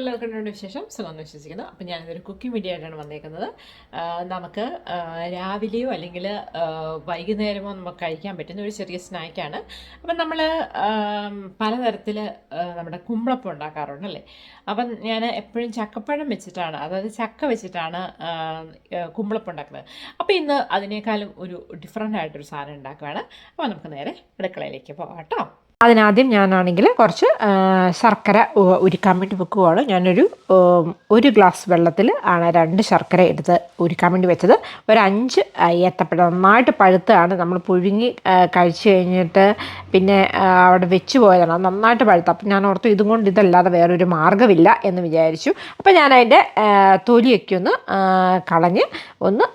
എല്ലാവർക്കും എന്നോട് വിശേഷം സുഖമെന്ന് വിശ്വസിക്കുന്നു. അപ്പം ഞാനിതൊരു കുക്കിംഗ് വീഡിയോ ആയിട്ടാണ് വന്നേക്കുന്നത്. നമുക്ക് രാവിലെയോ അല്ലെങ്കിൽ വൈകുന്നേരമോ നമുക്ക് കഴിക്കാൻ പറ്റുന്ന ഒരു ചെറിയ സ്നാക്കാണ് അപ്പം നമ്മൾ പലതരത്തിൽ നമ്മുടെ കുമ്പളപ്പം ഉണ്ടാക്കാറുണ്ട് അല്ലേ? അപ്പം ഞാൻ എപ്പോഴും ചക്കപ്പഴം വെച്ചിട്ടാണ് അതായത് ചക്ക വെച്ചിട്ടാണ് കുമ്പളപ്പം ഉണ്ടാക്കുന്നത്. അപ്പോൾ ഇന്ന് അതിനേക്കാളും ഒരു ഡിഫറെന്റ് ആയിട്ടൊരു സാധനം ഉണ്ടാക്കുകയാണ് അപ്പോൾ നമുക്ക് നേരെ അടുക്കളയിലേക്ക് പോകാം കേട്ടോ. അതിനാദ്യം ഞാനാണെങ്കിൽ കുറച്ച് ശർക്കര ഉരുക്കാൻ വേണ്ടി വെക്കുകയാണ് ഞാനൊരു ഒരു ഗ്ലാസ് വെള്ളത്തിൽ ആണ് രണ്ട് ശർക്കര എടുത്ത് ഉരുക്കാൻ വേണ്ടി വെച്ചത്. ഒരു അഞ്ച് ഏത്തപ്പഴം നന്നായിട്ട് പഴുത്താണ്. നമ്മൾ പുഴുങ്ങി കഴിച്ച് കഴിഞ്ഞിട്ട് പിന്നെ അവിടെ വെച്ച് പോയതാണ്. നന്നായിട്ട് പഴുത്ത. അപ്പം ഞാൻ ഓർത്തു ഇതും കൊണ്ട് ഇതല്ലാതെ വേറൊരു മാർഗമില്ല എന്ന് വിചാരിച്ചു. അപ്പം ഞാൻ അതിന്റെ തൊലിയൊക്കെ ഒന്ന് കളഞ്ഞ് ഒന്ന്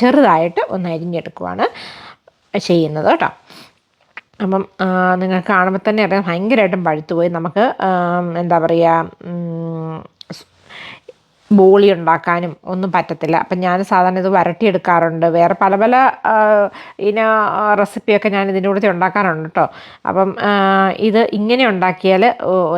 ചെറുതായിട്ട് ഒന്ന് അരിഞ്ഞെടുക്കുവാണ് ചെയ്യുന്നത് കേട്ടോ. അപ്പം നിങ്ങൾക്ക് കാണുമ്പോൾ തന്നെ അറിയാം ഭയങ്കരമായിട്ടും പഴുത്തുപോയി. നമുക്ക് എന്താ പറയുക ബോളി ഉണ്ടാക്കാനും ഒന്നും പറ്റത്തില്ല. അപ്പം ഞാൻ സാധാരണ ഇത് വരട്ടിയെടുക്കാറുണ്ട്. വേറെ പല പല ഇന റെസിപ്പിയൊക്കെ ഞാൻ ഇതിന്റെ കൂടെ ഉണ്ടാക്കാറുണ്ട് കേട്ടോ അപ്പം ഇത് ഇങ്ങനെ ഉണ്ടാക്കിയാൽ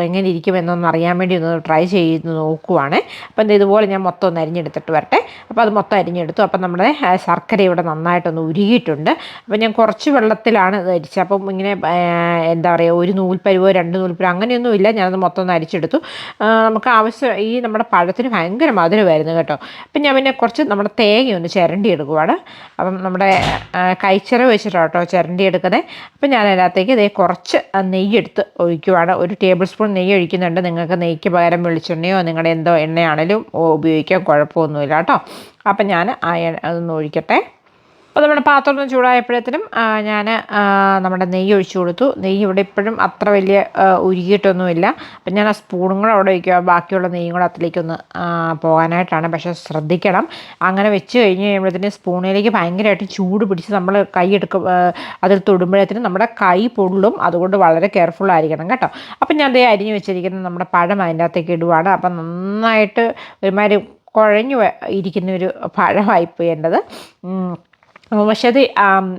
എങ്ങനെ ഇരിക്കുമെന്നൊന്ന് അറിയാൻ വേണ്ടി ഒന്ന് ട്രൈ ചെയ്ത് നോക്കുവാണേ. അപ്പം ഇത് ഇതുപോലെ ഞാൻ മൊത്തം ഒന്ന് അരിഞ്ഞെടുത്തിട്ട് വരട്ടെ. അപ്പോൾ അത് മൊത്തം അരിഞ്ഞെടുത്തു. അപ്പം നമ്മുടെ ശർക്കര ഇവിടെ നന്നായിട്ടൊന്ന് ഉരുകിയിട്ടുണ്ട്. അപ്പം ഞാൻ കുറച്ച് വെള്ളത്തിലാണ് ഇത് അരിച്ചത്. അപ്പം ഇങ്ങനെ എന്താ പറയുക ഒരു നൂൽപ്പരുവോ രണ്ട് നൂൽപ്പരുവോ അങ്ങനെയൊന്നുമില്ല. ഞാനത് മൊത്തം ഒന്ന് അരിച്ചെടുത്തു. നമുക്ക് ആവശ്യം ഈ നമ്മുടെ പഴത്തിന് ഭയങ്കര മധുരമായിരുന്നു കേട്ടോ. അപ്പം ഞാൻ പിന്നെ കുറച്ച് നമ്മുടെ തേങ്ങ ഒന്ന് ചിരണ്ടി എടുക്കുവാണ്. അപ്പം നമ്മുടെ കൈച്ചിറ വെച്ചിട്ടാണ് കേട്ടോ ചിരണ്ടി എടുക്കുന്നത്. അപ്പം ഞാൻ അതിനകത്തേക്ക് ഇതേ കുറച്ച് നെയ്യെടുത്ത് ഒഴിക്കുവാണ്. ഒരു ടേബിൾ സ്പൂൺ നെയ്യ് ഒഴിക്കുന്നുണ്ട്. നിങ്ങൾക്ക് നെയ്ക്ക് പകരം വെളിച്ചെണ്ണയോ നിങ്ങളുടെ എന്തോ എണ്ണയാണേലും ഉപയോഗിക്കാൻ കുഴപ്പമൊന്നുമില്ല കേട്ടോ. അപ്പം ഞാൻ ആ അതൊന്ന് ഒഴിക്കട്ടെ. അപ്പോൾ നമ്മുടെ പാത്രം ചൂടായപ്പോഴത്തേനും ഞാൻ നമ്മുടെ നെയ്യ് ഒഴിച്ചു കൊടുത്തു. നെയ്യ് ഇവിടെ ഇപ്പോഴും അത്ര വലിയ ഉരുകിയിട്ടൊന്നുമില്ല. അപ്പം ഞാൻ ആ സ്പൂണും കൂടെ അവിടെ വയ്ക്കുക ബാക്കിയുള്ള നെയ്യും കൂടെ അതിലേക്കൊന്ന് പോകാനായിട്ടാണ്. പക്ഷേ ശ്രദ്ധിക്കണം. അങ്ങനെ വെച്ച് കഴിഞ്ഞ് കഴിയുമ്പോഴത്തേനും സ്പൂണിലേക്ക് ഭയങ്കരമായിട്ട് ചൂട് പിടിച്ച് നമ്മൾ കൈ എടുക്കും അതിൽ തൊടുമ്പോഴത്തേനും നമ്മുടെ കൈ പൊള്ളും. അതുകൊണ്ട് വളരെ കെയർഫുൾ ആയിരിക്കണം കേട്ടോ. അപ്പം ഞാൻ അതേ അരിഞ്ഞ് വെച്ചിരിക്കുന്ന നമ്മുടെ പഴം അതിന്റെ അകത്തേക്ക് ഇടുവാണ്. അപ്പം നന്നായിട്ട് ഒരുമാതിരി കുഴഞ്ഞു ഇരിക്കുന്ന ഒരു ഉം. അപ്പോൾ പക്ഷേ അത്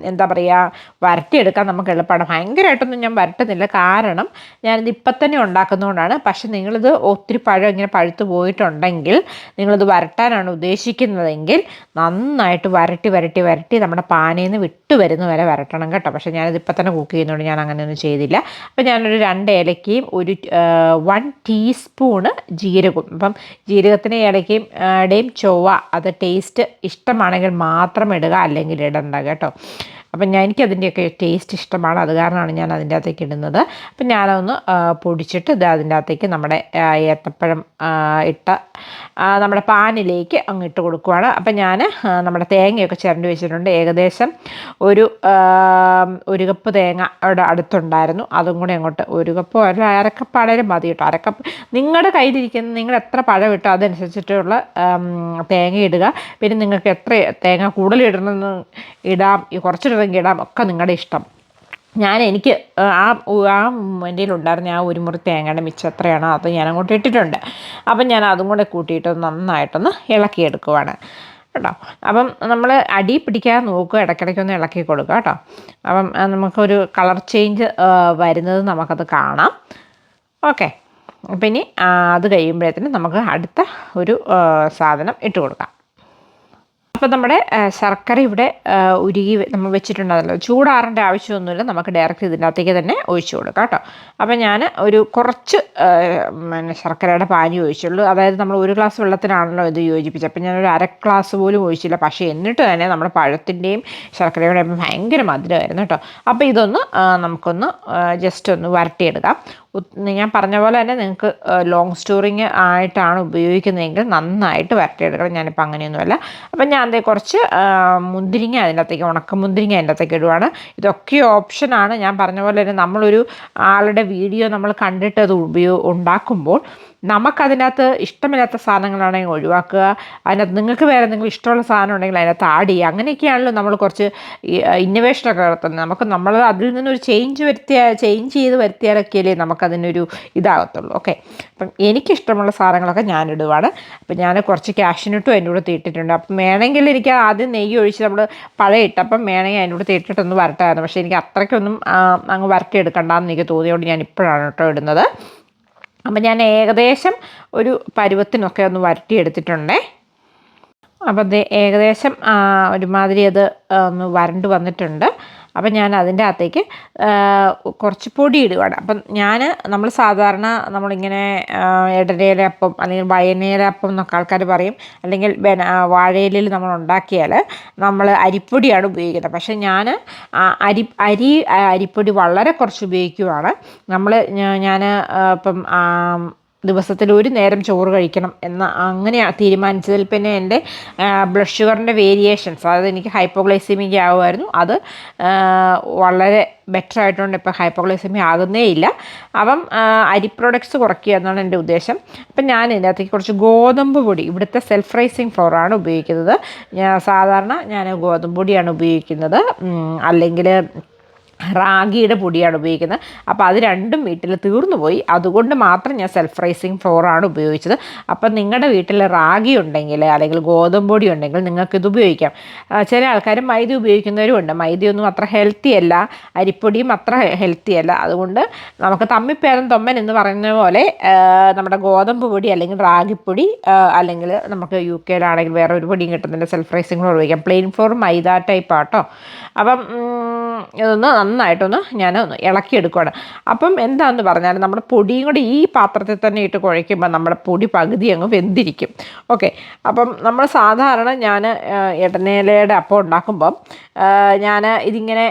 എന്താ പറയുക വരട്ടിയെടുക്കാൻ നമുക്ക് എളുപ്പമാണ്. ഭയങ്കരമായിട്ടൊന്നും ഞാൻ വരട്ടുന്നില്ല. കാരണം ഞാനിത് ഇപ്പം തന്നെ ഉണ്ടാക്കുന്നതുകൊണ്ടാണ്. പക്ഷെ നിങ്ങളിത് ഒത്തിരി പഴം ഇങ്ങനെ പഴുത്തു പോയിട്ടുണ്ടെങ്കിൽ നിങ്ങളിത് വരട്ടാനാണ് ഉദ്ദേശിക്കുന്നതെങ്കിൽ നന്നായിട്ട് വരട്ടി വരട്ടി വരട്ടി നമ്മുടെ പാനയിൽ നിന്ന് വിട്ടു വരുന്ന വരെ വരട്ടണം കേട്ടോ. പക്ഷേ ഞാനിത് ഇപ്പം തന്നെ കുക്ക് ചെയ്യുന്നതുകൊണ്ട് ഞാൻ അങ്ങനെയൊന്നും ചെയ്തില്ല. അപ്പോൾ ഞാനൊരു രണ്ട് ഏലക്കയും ഒരു വൺ ടീസ്പൂണ് ജീരകവും. അപ്പം ജീരകത്തിന്റെ ഏലക്കയും ഇടയും ചൊവ്വ അത് ടേസ്റ്റ് ഇഷ്ടമാണെങ്കിൽ മാത്രം ഇടുക. അല്ലെങ്കിൽ ഇടണ്ട കേട്ടോ. അപ്പം ഞാൻ എനിക്കതിന്റെയൊക്കെ ടേസ്റ്റ് ഇഷ്ടമാണ്. അത് കാരണമാണ് ഞാൻ അതിന്റെ അകത്തേക്ക് ഇടുന്നത്. അപ്പം ഞാനതൊന്ന് പൊടിച്ചിട്ട് ഇത് അതിന്റെ അകത്തേക്ക് നമ്മുടെ ഏത്തപ്പഴം ഇട്ട നമ്മുടെ പാനിലേക്ക് അങ്ങ് ഇട്ട് കൊടുക്കുവാണ്. അപ്പം ഞാൻ നമ്മുടെ തേങ്ങയൊക്കെ ചിരണ്ടി വെച്ചിട്ടുണ്ട്. ഏകദേശം ഒരു ഒരു കപ്പ് തേങ്ങ അവിടെ അടുത്തുണ്ടായിരുന്നു. അതും കൂടി അങ്ങോട്ട് ഒരു കപ്പ് അല്ല അരക്കപ്പാടേലും മതി കേട്ടോ. അരക്കപ്പ് നിങ്ങളുടെ കയ്യിലിരിക്കുന്ന നിങ്ങൾ എത്ര പഴം ഇട്ടോ അതനുസരിച്ചിട്ടുള്ള തേങ്ങ ഇടുക. പിന്നെ നിങ്ങൾക്ക് എത്ര തേങ്ങ കൂടുതൽ ഇടണമെന്ന് ഇടാം. ഈ കുറച്ചിടണമെങ്കിൽ ഇടാം ഒക്കെ നിങ്ങളുടെ ഇഷ്ടം. ഞാൻ എനിക്ക് ആ ആ എന്റെ ഉണ്ടായിരുന്ന ആ ഒരു മുറി തേങ്ങയുടെ മിച്ചം എത്രയാണോ അത് ഞാൻ അങ്ങോട്ട് ഇട്ടിട്ടുണ്ട്. അപ്പം ഞാൻ അതും കൂടെ കൂട്ടിയിട്ട് നന്നായിട്ടൊന്ന് ഇളക്കിയെടുക്കുവാണ്. കേട്ടോ. അപ്പം നമ്മൾ അടി പിടിക്കാൻ നോക്കുക ഇടയ്ക്കിടയ്ക്കൊന്ന് ഇളക്കി കൊടുക്കുക കേട്ടോ. അപ്പം നമുക്കൊരു കളർ ചേഞ്ച് വരുന്നത് നമുക്കത് കാണാം. ഓക്കെ. അപ്പം ഇനി അത് കഴിയുമ്പോഴത്തേനും നമുക്ക് അടുത്ത ഒരു സാധനം ഇട്ട് കൊടുക്കാം. അപ്പോൾ നമ്മുടെ ശർക്കര ഇവിടെ ഉരുകി നമ്മൾ വെച്ചിട്ടുണ്ടല്ലോ ചൂടാറേണ്ട ആവശ്യമൊന്നുമില്ല. നമുക്ക് ഡയറക്റ്റ് ഇതിന്റെ അകത്തേക്ക് തന്നെ ഒഴിച്ചു കൊടുക്കാം കേട്ടോ. അപ്പോൾ ഞാൻ ഒരു കുറച്ച് പിന്നെ ശർക്കരയുടെ പാനി ഒഴിച്ചുള്ളൂ. അതായത് നമ്മൾ ഒരു ഗ്ലാസ് വെള്ളത്തിനാണല്ലോ ഇത് യോജിപ്പിച്ചത്. അപ്പോൾ ഞാനൊരു അര ഗ്ലാസ് പോലും ഒഴിച്ചില്ല. പക്ഷേ എന്നിട്ട് തന്നെ നമ്മുടെ പഴത്തിന്റെയും ശർക്കരയുടെയും ഭയങ്കര മധുരമായിരുന്നു കേട്ടോ. അപ്പോൾ ഇതൊന്ന് നമുക്കൊന്ന് ജസ്റ്റ് ഒന്ന് വരട്ടിയെടുക്കാം. ഞാൻ പറഞ്ഞ പോലെ തന്നെ നിങ്ങൾക്ക് ലോങ് സ്റ്റോറിങ് ആയിട്ടാണ് ഉപയോഗിക്കുന്നതെങ്കിൽ നന്നായിട്ട് വരട്ടിയെടുക്കണം. ഞാനിപ്പോൾ അങ്ങനെയൊന്നുമല്ല. അപ്പം ഞാൻ അതേ കുറച്ച് മുന്തിരിങ്ങ അതിന്റെ അകത്തേക്ക് ഉണക്ക മുന്തിരിങ്ങ അതിന്റെ അകത്തേക്ക് ഇടുവാണ്. ഇതൊക്കെ ഓപ്ഷനാണ് ഞാൻ പറഞ്ഞ പോലെ തന്നെ നമ്മളൊരു ആളുടെ വീഡിയോ നമ്മൾ കണ്ടിട്ട് അത് ഉപയോഗ ഉണ്ടാക്കുമ്പോൾ നമുക്കതിനകത്ത് ഇഷ്ടമില്ലാത്ത സാധനങ്ങളാണെങ്കിൽ ഒഴിവാക്കുക. അതിനകത്ത് നിങ്ങൾക്ക് വേറെ എന്തെങ്കിലും ഇഷ്ടമുള്ള സാധനം ഉണ്ടെങ്കിൽ അതിനകത്ത് ആഡ് ചെയ്യുക. അങ്ങനെയൊക്കെയാണല്ലോ നമ്മൾ കുറച്ച് ഇന്നോവേഷനൊക്കെ നടത്തുന്നത്. നമുക്ക് നമ്മൾ അതിൽ നിന്നൊരു ചേഞ്ച് വരുത്തിയ ചേഞ്ച് ചെയ്ത് വരുത്തിയാലൊക്കെയല്ലേ നമുക്കതിനൊരു ഇതാകത്തുള്ളൂ. ഓക്കെ അപ്പം എനിക്കിഷ്ടമുള്ള സാധനങ്ങളൊക്കെ ഞാനിടുവാണ്. അപ്പം ഞാൻ കുറച്ച് ക്യാഷിനിട്ടും അതിന്റെ കൂടെ തീട്ടിട്ടുണ്ട്. അപ്പം വേണമെങ്കിൽ എനിക്ക് ആദ്യം നെയ്യ് ഒഴിച്ച് നമ്മൾ പഴയ ഇട്ട് അപ്പം വേണമെങ്കിൽ അതിന്റെ കൂടെ തീട്ടിട്ടൊന്ന് വരട്ടായിരുന്നു പക്ഷേ എനിക്ക് അത്രയ്ക്കൊന്നും അങ്ങ് വരട്ടി എടുക്കണ്ടെന്ന് എനിക്ക് തോന്നിയതുകൊണ്ട് ഞാൻ ഇപ്പോഴാണ് കേട്ടോ ഇടുന്നത്. അപ്പം ഞാൻ ഏകദേശം ഒരു പരുവത്തിനൊക്കെ ഒന്ന് വരട്ടിയെടുത്തിട്ടുണ്ടേ. അപ്പം അത് ഏകദേശം ഒരുമാതിരി അത് ഒന്ന് വരണ്ട് വന്നിട്ടുണ്ട്. അപ്പം ഞാൻ അതിന്റെ അകത്തേക്ക് കുറച്ച് പൊടി ഇടുകയാണ് അപ്പം ഞാൻ നമ്മൾ സാധാരണ നമ്മളിങ്ങനെ ഇടരയിലെ അപ്പം അല്ലെങ്കിൽ വയനേര അപ്പം എന്നൊക്കെ ആൾക്കാർ പറയും. അല്ലെങ്കിൽ വാഴയിലിൽ നമ്മൾ ഉണ്ടാക്കിയാൽ നമ്മൾ അരിപ്പൊടിയാണ് ഉപയോഗിക്കുന്നത്. പക്ഷേ ഞാൻ അരി അരി അരിപ്പൊടി വളരെ കുറച്ച് ഉപയോഗിക്കുവാണ്. നമ്മൾ ഞാൻ ഇപ്പം ദിവസത്തിൽ ഒരു നേരം ചോറ് കഴിക്കണം എന്ന അങ്ങനെ തീരുമാനിച്ചതിൽ പിന്നെ എന്റെ ബ്ലഡ് ഷുഗറിന്റെ വേരിയേഷൻസ് അതായത് എനിക്ക് ഹൈപ്പോഗ്ലൈസിമിക് ആവുമായിരുന്നു. അത് വളരെ ബെറ്റർ ആയിട്ടുണ്ട് ഇപ്പോൾ ഹൈപ്പോഗ്ലൈസിമി ആകുന്നേ ഇല്ല. അപ്പം അരി പ്രോഡക്ട്സ് കുറയ്ക്കുക എന്നാണ് എന്റെ ഉദ്ദേശം. അപ്പം ഞാൻ എന്റെ അകത്തേക്ക് കുറച്ച് ഗോതമ്പ് പൊടി ഇവിടുത്തെ സെൽഫ് റൈസിങ് ഫ്ലോറാണ് ഉപയോഗിക്കുന്നത്. സാധാരണ ഞാൻ ഗോതമ്പ് പൊടിയാണ് ഉപയോഗിക്കുന്നത്. അല്ലെങ്കിൽ റാഗിയുടെ പൊടിയാണ് ഉപയോഗിക്കുന്നത്. അപ്പോൾ അത് രണ്ടും വീട്ടിൽ തീർന്നു പോയി. അതുകൊണ്ട് മാത്രം ഞാൻ സെൽഫ് റൈസിങ് ഫ്ലോറാണ് ഉപയോഗിച്ചത്. അപ്പം നിങ്ങളുടെ വീട്ടിൽ റാഗി ഉണ്ടെങ്കിൽ അല്ലെങ്കിൽ ഗോതമ്പ് പൊടി ഉണ്ടെങ്കിൽ നിങ്ങൾക്ക് ഇത് ഉപയോഗിക്കാം. ചില ആൾക്കാർ മൈദ ഉപയോഗിക്കുന്നവരും ഉണ്ട്. മൈദയൊന്നും അത്ര ഹെൽത്തി അല്ല. അരിപ്പൊടിയും അത്ര ഹെൽത്തി അല്ല. അതുകൊണ്ട് നമുക്ക് തമ്മിപ്പേരം തൊമ്മൻ എന്ന് പറയുന്ന പോലെ നമ്മുടെ ഗോതമ്പ് പൊടി അല്ലെങ്കിൽ റാഗിപ്പൊടി അല്ലെങ്കിൽ നമുക്ക് യു കെയിലാണെങ്കിൽ വേറെ ഒരു പൊടിയും കിട്ടുന്നുണ്ട്. സെൽഫ് റൈസിങ് ഫ്ലോർ ഉപയോഗിക്കാം. പ്ലെയിൻ ഫ്ലോർ മൈദ ടൈപ്പ് ആട്ടോ അപ്പം ഇതൊന്ന് നന്നായിട്ടൊന്ന് ഞാൻ ഒന്ന് ഇളക്കിയെടുക്കുകയാണ് അപ്പം എന്താണെന്ന് പറഞ്ഞാൽ നമ്മുടെ പൊടിയും കൂടി ഈ പാത്രത്തിൽ തന്നെ ഇട്ട് കുഴയ്ക്കുമ്പോൾ നമ്മുടെ പൊടി പകുതി അങ്ങ് വെന്തിരിക്കും. ഓക്കെ. അപ്പം നമ്മൾ സാധാരണ ഞാൻ ഇടനേലയുടെ അപ്പം ഉണ്ടാക്കുമ്പം ഞാൻ ഇതിങ്ങനെ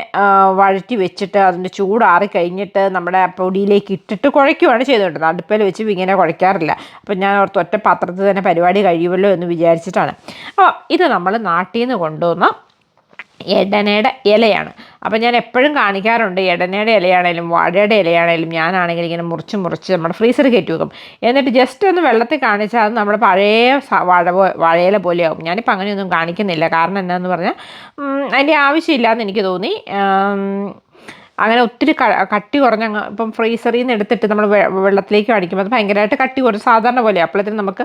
വഴറ്റി വെച്ചിട്ട് അതിന്റെ ചൂടാറി കഴിഞ്ഞിട്ട് നമ്മുടെ പൊടിയിലേക്ക് ഇട്ടിട്ട് കുഴയ്ക്കുകയാണ് ചെയ്തുകൊണ്ടിരുന്നത്. അടുപ്പിൽ വെച്ച് ഇങ്ങനെ കുഴയ്ക്കാറില്ല. അപ്പം ഞാൻ ഓർത്ത് ഒറ്റ പാത്രത്തിൽ തന്നെ പരിപാടി കഴിയുമല്ലോ എന്ന് വിചാരിച്ചിട്ടാണ്. അപ്പോൾ ഇത് നമ്മൾ നാട്ടിൽ നിന്ന് കൊണ്ടുവന്ന എടനയുടെ ഇലയാണ്. അപ്പം ഞാൻ എപ്പോഴും കാണിക്കാറുണ്ട് എടനയുടെ ഇലയാണേലും വാഴയുടെ ഇലയാണേലും ഞാനാണെങ്കിൽ ഇങ്ങനെ മുറിച്ച് മുറിച്ച് നമ്മുടെ ഫ്രീസറിൽ കയറ്റി വെക്കും. എന്നിട്ട് ജസ്റ്റ് ഒന്ന് വെള്ളത്തിൽ കാണിച്ചാൽ അത് നമ്മുടെ പഴയ വാഴ വാഴയില പോലെയാവും. ഞാനിപ്പോൾ അങ്ങനെയൊന്നും കാണിക്കുന്നില്ല. കാരണം എന്താണെന്ന് പറഞ്ഞാൽ അതിന്റെ ആവശ്യമില്ലാന്ന് എനിക്ക് തോന്നി. അങ്ങനെ ഒത്തിരി കട്ടി കുറഞ്ഞ ഇപ്പം ഫ്രീസറിൽ നിന്ന് എടുത്തിട്ട് നമ്മൾ വെള്ളത്തിലേക്ക് അടിക്കുമ്പോൾ അത് ഭയങ്കരമായിട്ട് കട്ടി കുറച്ച് സാധാരണ പോലെ അപ്പോഴത്തേനും നമുക്ക്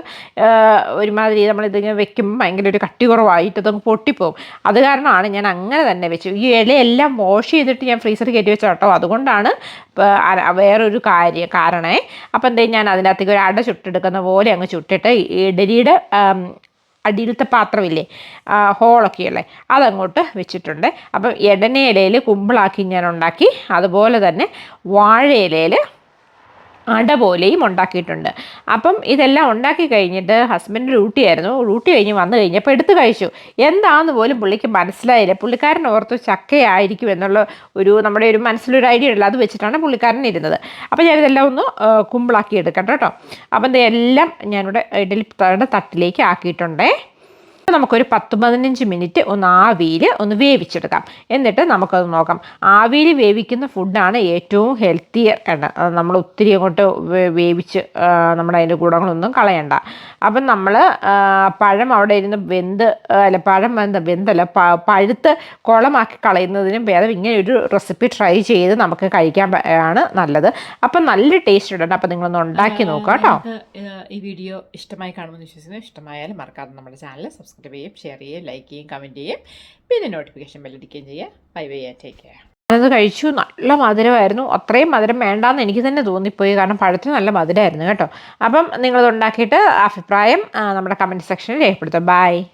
ഒരുമാതിരി നമ്മൾ ഇതിങ്ങനെ വെക്കുമ്പോൾ ഭയങ്കര ഒരു കട്ടി കുറവായിട്ട് അതങ്ങ് പൊട്ടിപ്പോവും. അത് കാരണമാണ് ഞാൻ അങ്ങനെ തന്നെ വെച്ചു ഈ ഇലയെല്ലാം വാഷ് ചെയ്തിട്ട് ഞാൻ ഫ്രീസറിൽ കയറ്റി വെച്ച കേട്ടോ. അതുകൊണ്ടാണ് വേറൊരു കാര്യം കാരണേ. അപ്പം എന്തെങ്കിലും ഞാൻ അതിനകത്തേക്ക് ഒരു അട ചുട്ടെടുക്കുന്ന പോലെ അങ്ങ് ചുട്ടിട്ട് ഇഡലിയുടെ അടിയിലത്തെ പാത്രമില്ലേ? ഹോളൊക്കെയുള്ളത് ഹോളൊക്കെയുള്ളേ. അതങ്ങോട്ട് വെച്ചിട്ടുണ്ട്. അപ്പം ഇടനയിലയിൽ കുമ്പിളാക്കി ഞാൻ ഉണ്ടാക്കി അതുപോലെ തന്നെ വാഴയിലയിൽ അട പോലെയും ഉണ്ടാക്കിയിട്ടുണ്ട്. അപ്പം ഇതെല്ലാം ഉണ്ടാക്കി കഴിഞ്ഞിട്ട് ഹസ്ബൻഡ് ഡ്യൂട്ടിയായിരുന്നു ഡ്യൂട്ടി കഴിഞ്ഞ് വന്നു കഴിഞ്ഞപ്പോൾ എടുത്ത് കഴിച്ചു. എന്താന്ന് പോലും പുള്ളിക്ക് മനസ്സിലായില്ല. പുള്ളിക്കാരൻ ഓർത്ത് ചക്കയായിരിക്കും എന്നുള്ള ഒരു നമ്മുടെ ഒരു മനസ്സിലൊരു ഐഡിയ ഉള്ളത് അത് വെച്ചിട്ടാണ് പുള്ളിക്കാരൻ ഇരുന്നത്. അപ്പോൾ ഞാനിതെല്ലാം ഒന്ന് കുമ്പിളാക്കി എടുക്കട്ടെ കേട്ടോ. അപ്പം ഇതെല്ലാം ഞാനിവിടെ ഇഡലി തട്ടിലേക്ക് ആക്കിയിട്ടുണ്ടേ. നമുക്കൊരു പത്ത് പതിനഞ്ച് മിനിറ്റ് ഒന്ന് ആവിയിൽ ഒന്ന് വേവിച്ചെടുക്കാം. എന്നിട്ട് നമുക്കത് നോക്കാം. ആവിയിൽ വേവിക്കുന്ന ഫുഡാണ് ഏറ്റവും ഹെൽത്തിയർ ആണ്. നമ്മൾ ഒത്തിരി അങ്ങോട്ട് വേവിച്ച് നമ്മുടെ അതിന്റെ ഗുണങ്ങളൊന്നും കളയണ്ട. അപ്പം നമ്മൾ പഴം അവിടെ ഇരുന്ന് വെന്ത് അല്ല പഴം വെന്ത വെന്തല്ല പ- പഴുത്ത് കുളമാക്കി കളയുന്നതിനും ഭേദം ഇങ്ങനെ ഒരു റെസിപ്പി ട്രൈ ചെയ്ത് നമുക്ക് കഴിക്കാൻ ആണ് നല്ലത്. അപ്പം നല്ല ടേസ്റ്റ് ഉണ്ട് അപ്പം നിങ്ങളൊന്ന് ഉണ്ടാക്കി നോക്കാം കേട്ടോ. ഈ വീഡിയോ ഇഷ്ടമായി കാണുമെന്ന് വിശ്വസിക്കുന്നു. ഇഷ്ടമായാലും മറക്കാതെ നമ്മുടെ ചാനൽ സബ്സ്ക്രൈബ് ചെയ്യും ഷെയർ ചെയ്യും ലൈക്ക് ചെയ്യും കമന്റ് ചെയ്യും. പിന്നെ നോട്ടിഫിക്കേഷൻ ബെല്ലടിക്കുകയും ചെയ്യുക. ബൈ ബൈ ടേക്ക് കെയർ ഞാനത് കഴിച്ചു. നല്ല മധുരമായിരുന്നു. അത്രയും മധുരം വേണ്ടാന്ന് എനിക്ക് തന്നെ തോന്നിപ്പോയി. കാരണം പഴത്തിന് നല്ല മധുരമായിരുന്നു കേട്ടോ. അപ്പം നിങ്ങളത് ഉണ്ടാക്കിയിട്ട് അഭിപ്രായം നമ്മുടെ കമന്റ് സെക്ഷനിൽ രേഖപ്പെടുത്തും. ബൈ